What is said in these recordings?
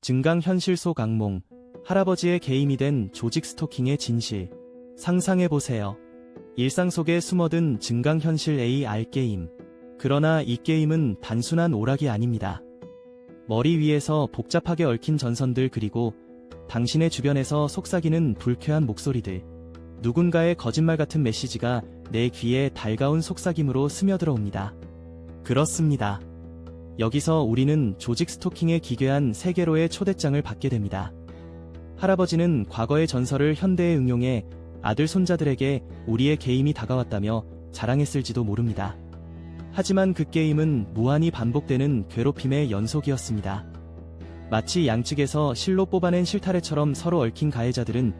증강현실 속 악몽, 할아버지의 게임이 된 조직 스토킹의 진실. 상상해보세요. 일상 속에 숨어든 증강현실 AR 게임. 그러나 이 게임은 단순한 오락이 아닙니다. 머리 위에서 복잡하게 얽힌 전선들 그리고 당신의 주변에서 속삭이는 불쾌한 목소리들. 누군가의 거짓말 같은 메시지가 내 귀에 달가운 속삭임으로 스며들어옵니다. 그렇습니다. 여기서 우리는 조직 스토킹의 기괴한 세계로의 초대장을 받게 됩니다. 할아버지는 과거의 전설을 현대에 응용해 아들 손자들에게 우리의 게임이 다가왔다며 자랑했을지도 모릅니다. 하지만 그 게임은 무한히 반복되는 괴롭힘의 연속이었습니다. 마치 양측에서 실로 뽑아낸 실타래처럼 서로 얽힌 가해자들은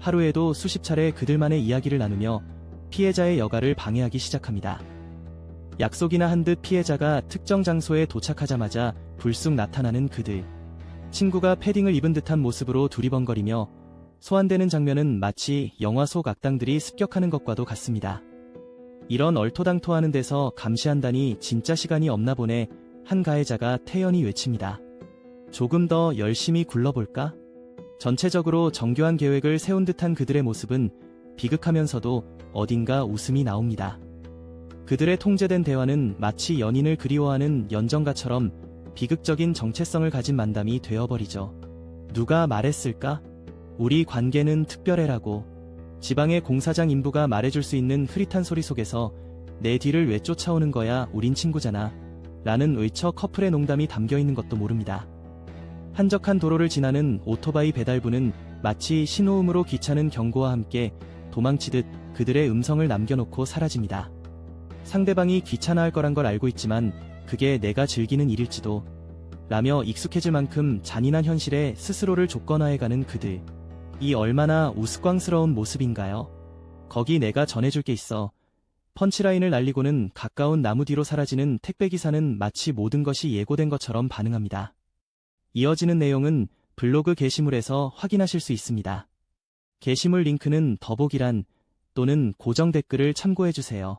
하루에도 수십 차례 그들만의 이야기를 나누며 피해자의 여가를 방해하기 시작합니다. 약속이나 한 듯 피해자가 특정 장소에 도착하자마자 불쑥 나타나는 그들. 친구가 패딩을 입은 듯한 모습으로 두리번거리며 소환되는 장면은 마치 영화 속 악당들이 습격하는 것과도 같습니다. 이런 얼토당토하는 데서 감시한다니 진짜 시간이 없나 보네 한 가해자가 태연히 외칩니다. 조금 더 열심히 굴러볼까? 전체적으로 정교한 계획을 세운 듯한 그들의 모습은 비극하면서도 어딘가 웃음이 나옵니다. 그들의 통제된 대화는 마치 연인을 그리워하는 연정가처럼 비극적인 정체성을 가진 만담이 되어버리죠. 누가 말했을까? 우리 관계는 특별해라고. 지방의 공사장 인부가 말해줄 수 있는 흐릿한 소리 속에서 내 뒤를 왜 쫓아오는 거야 우린 친구잖아. 라는 의처 커플의 농담이 담겨 있는 것도 모릅니다. 한적한 도로를 지나는 오토바이 배달부는 마치 신호음으로 기차는 경고와 함께 도망치듯 그들의 음성을 남겨놓고 사라집니다. 상대방이 귀찮아할 거란 걸 알고 있지만 그게 내가 즐기는 일일지도 라며 익숙해질 만큼 잔인한 현실에 스스로를 조건화해가는 그들. 이 얼마나 우스꽝스러운 모습인가요? 거기 내가 전해줄 게 있어. 펀치라인을 날리고는 가까운 나무 뒤로 사라지는 택배기사는 마치 모든 것이 예고된 것처럼 반응합니다. 이어지는 내용은 블로그 게시물에서 확인하실 수 있습니다. 게시물 링크는 더보기란 또는 고정 댓글을 참고해주세요.